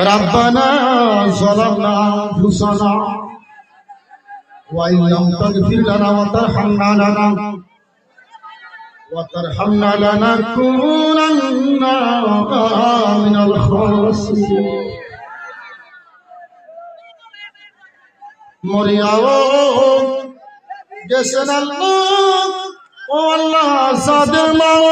ربنا ظلمنا أنفسنا وإن لم تغفر لنا وترحمنا لنا وترحمنا لنكونن من الخاسرين. مريم جسنا الله والله صدمه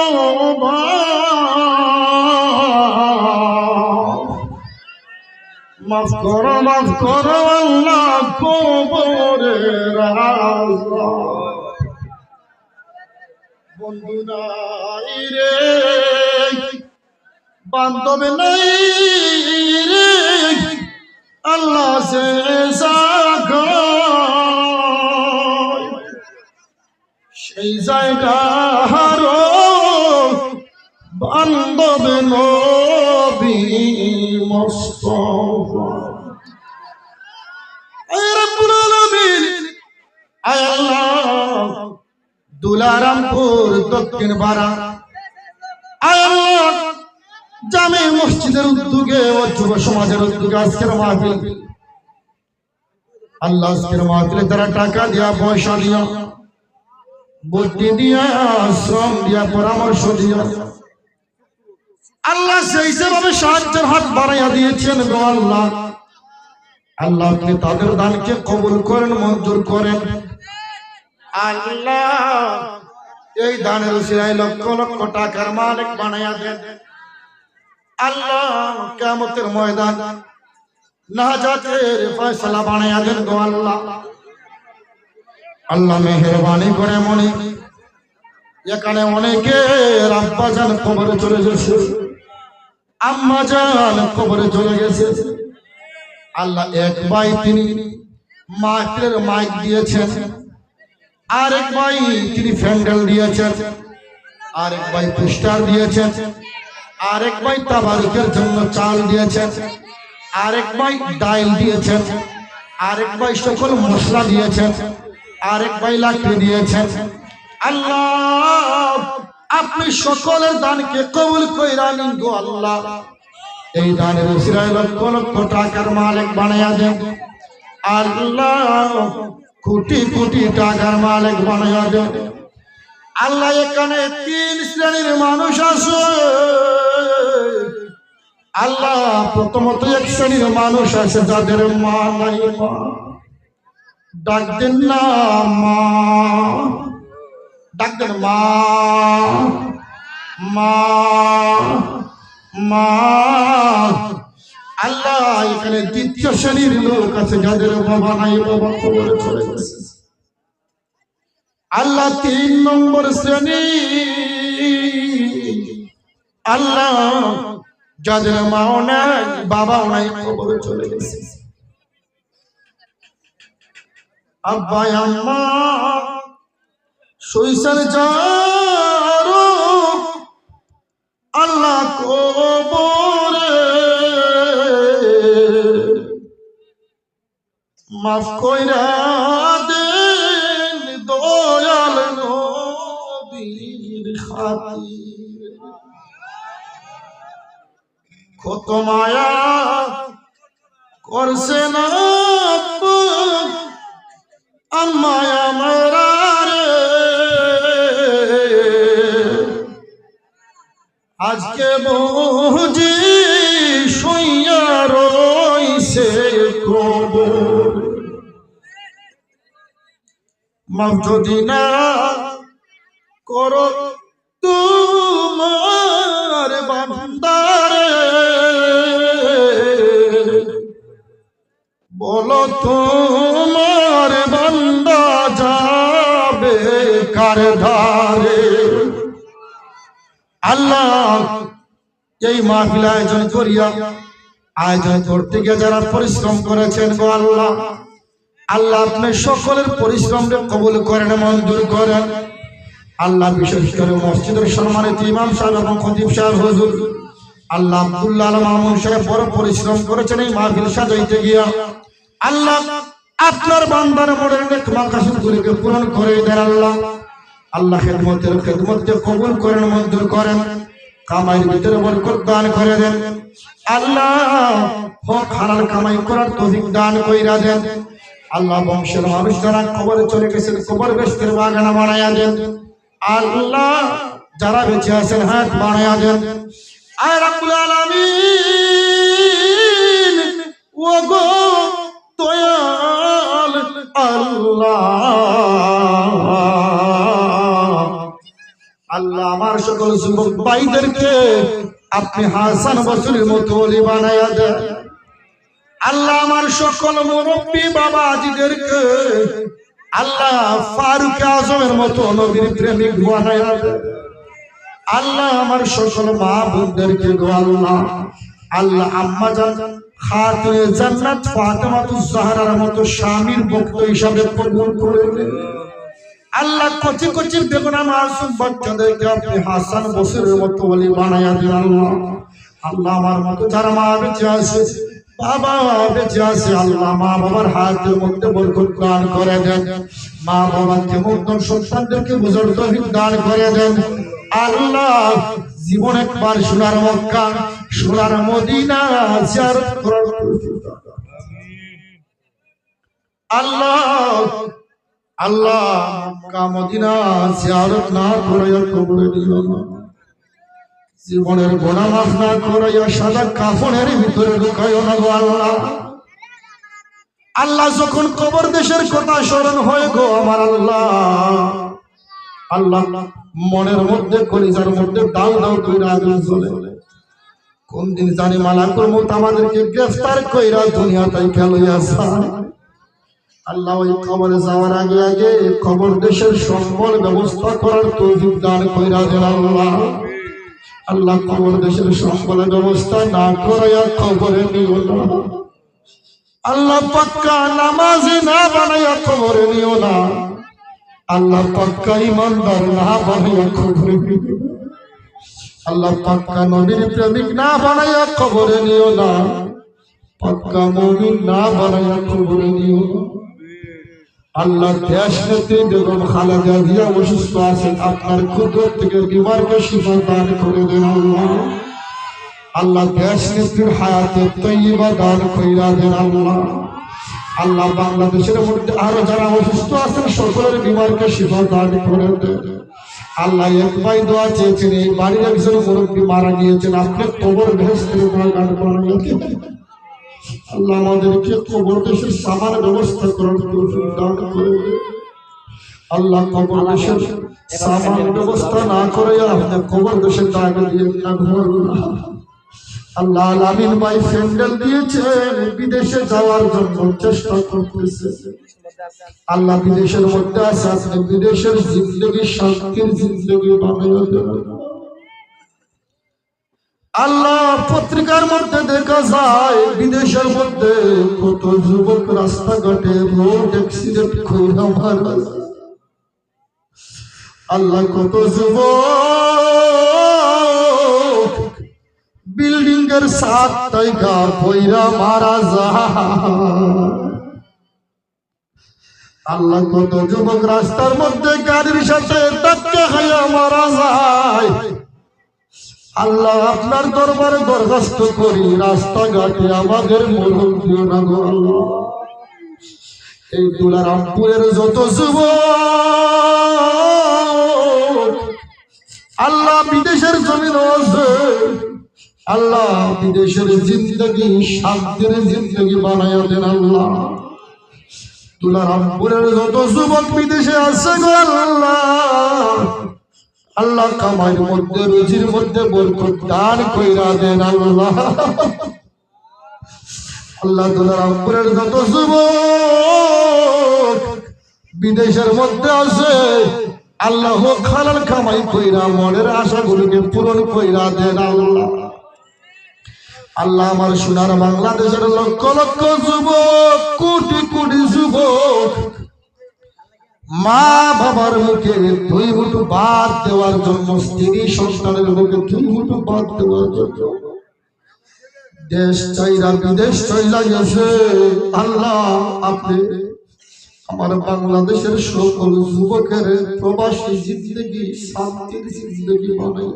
মাফ করো মাফ করো, আল্লাহ কবরে বন্ধু নাই রে, বান্ধব নাই রে, আল্লাহ সে সেই জায়গার বান্ধব নবী দুলারামপুর দক্ষিণ আল্লাহ। জামে মসজিদের উদ্যোগে যুব সমাজের উদ্যোগে আজকের মাহফিল। আল্লাহ আজকের মাহফিলে তারা টাকা দিয়া, পয়সা দিয়া, বুদ্ধি দিয়া, শ্রম দিয়া, পরামর্শ দিয়া আল্লাহ সেই সেভাবে সাহায্যের হাত বাড়াইয়া দিয়েছেন গো আল্লাহ। আল্লাহ আপনি তাদের দানকে কবুল করেন মঞ্জুর করেন। আল্লাহ। এই দানের উসিলায় লক্ষ লক্ষ টাকার মালিক বানাইয়া দেন। আল্লাহ কেমতের ময়দান নাজাতের ফয়সালা বানাইয়া দেন গো আল্লাহ। আল্লাহ মেহরবানি করে মনে। এখানে অনেকে আব্বা জান কবরে চলে গেছে। আম্মা জান কবরে চলে গেছে। আল্লাহ এক ভাই তিনি মাইকের মাইক দিয়েছেন। আরেক ভাই তিনি ফ্যান্ডেল দিয়েছেন। আরেক ভাই পোস্টার দিয়েছেন। আরেক ভাই তাবারুকের জন্য চাল দিয়েছেন। আরেক ভাই ডাইল দিয়েছেন। আরেক ভাই সকল মশলা দিয়েছেন। আরেক ভাই লাকড়ি দিয়েছেন। আল্লাহ আপনি সকলের দানকে কবুল কইরা নিন গো আল্লাহ। এই দানের উসিরায় লক্ষ লক্ষ টাকার মালিক বানাইয়া দেন। আল্লাহ, কোটি কোটি টাকার মালিক বানাইয়া দেন। আল্লাহ, এখানে তিন শ্রেণির মানুষ আছে। আল্লাহ, প্রথমত এক শ্রেণির মানুষ আছে, যাদের মা নাই মা। ডাক দেন না মা। ডাক দেন মা মা মা। আল্লাহ, এখানে দ্বিতীয় শ্রেণির লোক আছে, যাদের বাবা নাই, বাবা কবরে চলে গেছে। আল্লাহ তিন নম্বর শ্রেণি। আল্লাহ, যাদের মাও নাই, বাবাও নাই, কবরে চলে গেছে। আব্বা আম্মা। সইসার যারো আল্লাহ কবরে। মাফ কইরা দেন দয়াল নবীর খাতির। কত মায়া করছে না, আম্মায় আজকে বুঝি শুইয়া রইছে কবর। মাফ যদি না করো তোমার বান্দারে। বলো তোমার বান্দা যাবে কার ধারে? আল্লাহ, এই মাহফিল আয়োজন করিয়া, আয়োজন করতে গিয়ে যারা পরিশ্রম করেছেন গো আল্লাহ আল্লাহ আপনি সকলের পরিশ্রমকে কবুল করেন, মঞ্জুর করেন। আল্লাহ বিশেষ করে মসজিদের সম্মানিত ইমাম সাহেব এবং খতিব সাহেব, হুজুর, আল্লাহ আব্দুল্লাহ আল মামুন সাহেব বড় পরিশ্রম করেছেন এই মাহফিল সাজাইতে গিয়া। আল্লাহ আপনার বান্দার মনের নেক গুলিকে পূরণ করে দেন আল্লাহ। আল্লাহ খেদমতের খেদমতকে কবুল করেন মঞ্জুর করেন, কামাইয়ের ভিতরে বরকত দান করে দেন। আল্লাহ হালাল কামাই করার দান কইরা দেন। আল্লাহ বংশের মানুষ যারা কবরে চলে গেছেন, কবর বেস্তের বাগানা বানায়া দেন। আল্লাহ যারা বেঁচে আছেন হাত বানায়া দেন। আলামিন ও গো সকল যুবক ভাইদেরকে আপনি হাসান বসুরের মতো অলি বানায়া দেন। আল্লাহ আমার সকল মুরব্বী বাবা আজিদেরকে আল্লাহ ফারুক আজমের মতো নবীর প্রেমিক বানায়া দেন। আল্লাহ আমার সকল মা বোনদেরকে আল্লাহ আল্লাহ আম্মা জান, খাতুনে জান্নাত ফাতেমাতুজ জাহরার মতো স্বামীর ভক্ত হিসাবে কবুল করে আল্লাহ কচি কচি বেগুনা মাসুম বাচ্চাদেরকে আপনি হাসান বসিরের মতো বলি বানায়া দিন আল্লাহ। আল্লাহ আমার মতো যারা মা বেঁচে আছে, বাবা বেঁচে আছে, আল্লাহ মা বাবার হাতের মধ্যে বরকত দান করে দেন। মা বাবাকে মুক্তম সন্তানদেরকে বুঝার তৌফিক দান করে দেন। আল্লাহ জীবন একবার সোনার মক্কা, সোনার মদিনা জিয়ারত আল্লাহ আল্লাহ জীবনের গোনা মাফ না করাইয়া সাদা কাফনের ভিতরে ঢুকাইও না গো আল্লাহ। আল্লাহ যখন কবর দেশের কথা স্মরণ হয় গো আমার আল্লাহ। আল্লাহ মনের মধ্যে কলিজার মধ্যে দাও দাও কইরা আগুন জ্বলে। কোন দিন জানি মালাকুল মত আমাদেরকে গ্রেফতার কইরা দুনিয়া তাই খেলইয়া আল্লাহ ওই খবরে যাওয়ার আগে আগে খবর দেশের সম্বল ব্যবস্থা করার তৌফিক দান কইরা দেন আল্লাহ। আল্লাহ খবর দেশের সম্বলের ব্যবস্থা না করাইয়া খবরে নিও না। আল্লাহ পাক্কা নামাজি না বানাইয়া খবরে নিও না। আল্লাহ পাক্কা ইমানদার না বানাইয়া খবরে নিও আল্লাহ পাক্কা নবীর প্রেমিক না বানাইয়া খবরে নিও না। পাক্কা মুমিন না বানাইয়া খবরে নিও না। আল্লাহ দেশ নেত্রী বেগম খালেদা জিয়া অসুস্থ আছেন, আপনার কুদরত থেকে বিমারকে শিফা দান করে দেন। আল্লাহ দেশ নেত্রীর হায়াতে তৈবা দান কইরা দেন আল্লাহ। আল্লাহ বাংলাদেশের মধ্যে আরও যারা অসুস্থ আছেন, সকলের বিমারকে শিফা দান করে দেন। আল্লাহ এক দোয়া চেয়েছেন, এই বাড়ির একজন মুরব্বী মারা গিয়েছেন, আপনি কবর ভেস্তের গান করেন আল্লাহ আমাদেরকে কবর দেশের সামার ব্যবস্থা করার তৌফিক দান করে। আল্লাহ কবর দেশের সামান ব্যবস্থা না করে আপনি কবর দেশের দাগ দিয়ে না ঘর আল্লাহ আলামিন ভাই ফ্যান্ডেল দিয়েছেন বিদেশে যাওয়ার জন্য চেষ্টা করতেছে। আল্লাহ বিদেশের মধ্যে আছে আপনি বিদেশের জিন্দগি শান্তির জিন্দগি দেবেন। আল্লাহ পত্রিকার মধ্যে দেখা যায়, বিদেশের মধ্যে কত যুবক রাস্তাঘাটে রোড অ্যাক্সিডেন্ট আল্লাহ কত যুবক বিল্ডিং এর সাত টাইকা পয়রা মারা যায়। আল্লাহ কত যুবক রাস্তার মধ্যে গাড়ির সাথে ধাক্কা খাইয়া মারা যায়। আল্লাহ আপনার দরবারে দরখাস্ত করি, রাস্তাঘাটে আমাদের মরণ দিও না গো আল্লাহ। এই দুলারামপুরের যত যুব আল্লাহ বিদেশের জমিন আল্লাহ বিদেশের জিন্দগি, শান্তির জিন্দগি বানায় দেন আল্লাহ তুলারামপুরের যত যুবক বিদেশে আছে গো আল্লাহ আল্লাহ কামাই মধ্যে, রুজির মধ্যে বরকত দান কইরা দেন আল্লাহ। আল্লাহ দুলারামপুরের যত যুবক বিদেশের মধ্যে আছে, আল্লাহ খালাল কামাই কইরা, মনের আশাগুলোকে পূরণ কইরা দেন আল্লাহ। আল্লাহ আমার সোনার বাংলাদেশের লক্ষ লক্ষ যুবক, কোটি কোটি যুবক মা বাবার মুখে দুই মুঠো বাদ দেওয়ার জন্য, স্ত্রী সন্তানের মুখে দুই মুঠো বাদ দেওয়ার জন্য। দেশ চাইরা বিদেশ চাইলা গেছে। আল্লাহ, আপনি আমার বাংলাদেশের সকল যুবকের প্রবাসী জিন্দগি, শান্তির জিন্দগি বানাই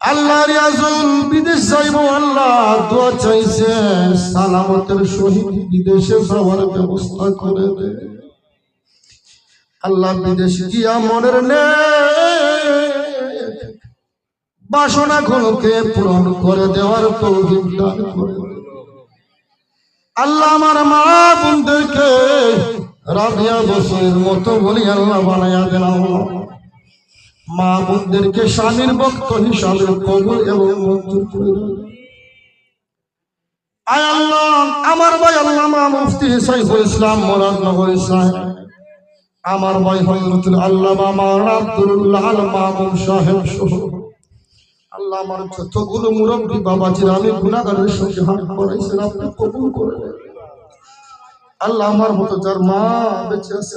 আল্লাহ রিয়াজুল বিদেশ যাইব, আল্লাহ দোয়া চাইছে, সালামতের সহিত বিদেশে যাওয়ার ব্যবস্থা করে দে আল্লাহ বিদেশ গিয়া মনের নে বাসনা গুলোকে পূরণ করে দেওয়ার তৌফিক দান করে আল্লাহ আমার মা বোনদেরকে রাবিয়া বছরের মতো বলি আল্লাহ বানাইয়া আল্লাহ। মা বোনদেরকে স্বামীর ভক্ত হিসাবে কবুল এবং মঞ্জুর করে আমার ভাই আল্লামা মুফতি সাইফুল ইসলাম মোরাদ নগর সাহেব আমার ভাই হজরতুল আল্লামা মাওলানা মামুন সাহেব সহ আল্লাহ আমার যতগুলো মুরব্বী বাবাজির, আমি গুণাগারের সঙ্গে হাত আপনি কবুল করে। আল্লাহ আমার মতো যার মা বেঁচে আছে।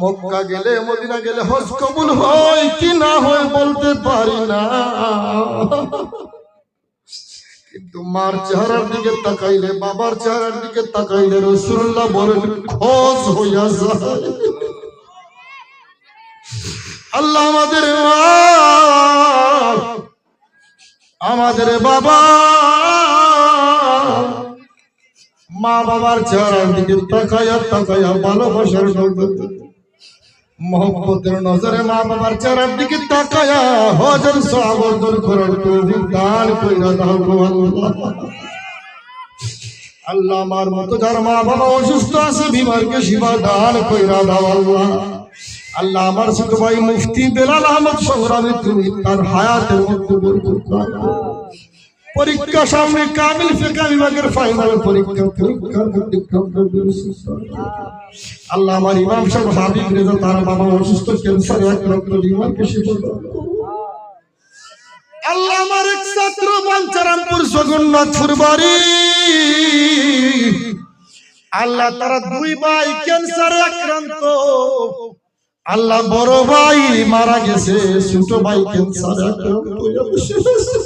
মক্কা গেলে, মদিনা গেলে হজ কবুল হয় কি না হয় বলতে পারি না। কিন্তু মার চেহারার দিকে তাকাইলে, বাবার চেহারার দিকে তাকাইলে রসুল্লাহ বলেন, খোঁজ হইয়া যায়। আল্লাহ আমাদের আমাদের বাবা। মা বাবার চেহারার দিকে তাকাইয়া তাকাইয়া ভালোবাসার নজর মোহাম্মদের নজরে মা বাবার চেহারার দিকে তাকাইয়া হজর সাবর্জন করার তৌফিক দান কইরা দাও গো আল্লাহ আল্লাহ আমার মতো যার মা বাবা অসুস্থ আছে, বিমারকে শিবা দান কইরা দাও আল্লাহ আল্লাহ আমার ছোট ভাই মুফতি বেলাল আহমদ সংগ্রামী তুমি তার হায়াতের মধ্যে বরকত করো। পরীক্ষা সামনে কামিল ফিকা বিভাগের ফাইনাল পরীক্ষা অতিক্রম করবে আল্লাহ আমার ইমাম সাহেব হাবিব রেজা, তার বাবা অসুস্থ ক্যান্সার রক্ত বিমারকে শিবা দান আল্লাহ আমার এক ছাত্র পঞ্চারামপুর জগন্নাথপুর বাড়ি আল্লাহ তারা দুই ভাই ক্যান্সারে আক্রান্ত। আল্লাহ বড় ভাই মারা গেছে, ছোট ভাই ক্যান্সারে আক্রান্ত হইয়া বসে আছে।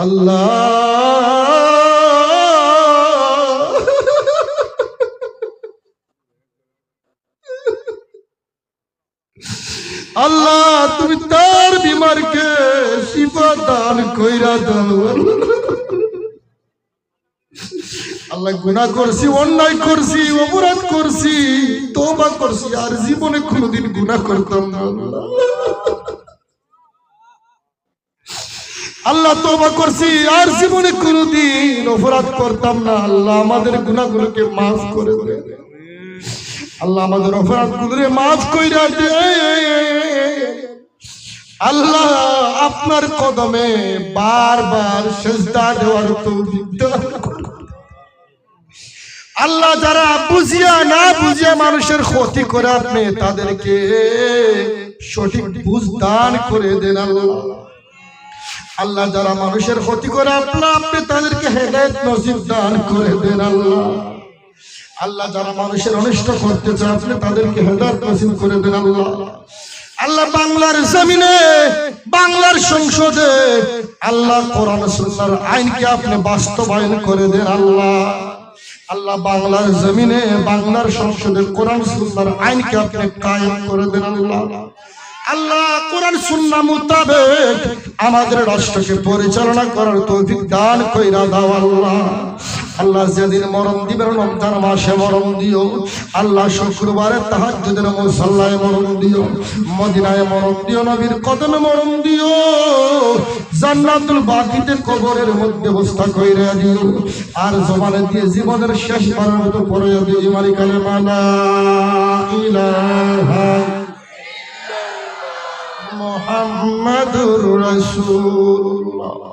আল্লাহ আল্লাহ, তুমি তার বিমারকে শিফা দান কইরা দাও আল্লাহ গুনাহ করছি, অন্যায় করছি, অপরাধ করছি তোবা করছি, আর জীবনে কোনোদিন গুনাহ করতাম না আল্লাহ। আল্লাহ তোবা করছি, আর জীবনে কোনোদিন অপরাধ করতাম না। আল্লাহ আমাদের গুনাহগুলোকে মাফ করে আল্লাহ আমাদের অপরাধ গুলোরে মাফ কইরা আল্লাহ আপনার কদমে বারবার সেজদা দেওয়ার তৌফিক আল্লাহ যারা বুঝিয়া না বুঝিয়া মানুষের ক্ষতি করে আপনি তাদেরকে সঠিক বুঝ দান করে দেন আল্লাহ। আল্লাহ যারা মানুষের ক্ষতি করে, আপনার আপনি তাদেরকে হেদায়ত নসিব দান করে দেন আল্লাহ। আল্লাহ যারা মানুষের অনিষ্ট করতে চায়, আপনি তাদেরকে হেদায়ত নসিব করে দেন আল্লাহ। আল্লাহ বাংলার জমিনে, বাংলার সংসদে, আল্লাহ কোরআন সুন্নাহর আইনকে আপনি বাস্তবায়ন করে দেন আল্লাহ। আল্লাহ বাংলার জমিনে, বাংলার সংসদে কোরআন সুন্নাহর আইনকে আপনি কায়েম করে দেন আল্লাহ। আল্লাহ কোরআন সুন্নাহ মোতাবেক আমাদের রাষ্ট্রকে পরিচালনা করার তৌফিক দান কইরা দাও আল্লাহ। আল্লাহ যেদিন মরণ দিবেন রমজান মাসে মরণ দিও। আল্লাহ শুক্রবারে তাহাজ্জুদের মুসাল্লায় মরণ দিও। মদিনায় মরণ দিও, নবীর কদমে মরণ দিও। জান্নাতুল বাকিতে কবরের মধ্যে অবস্থা কইরা দিও। আর জমানে দিয়ে জীবনের শেষ বারের মতো পড়ে দিও ইমানি কালেমা লা ইলাহা মোহাম্মদুর রাসূলুল্লাহ।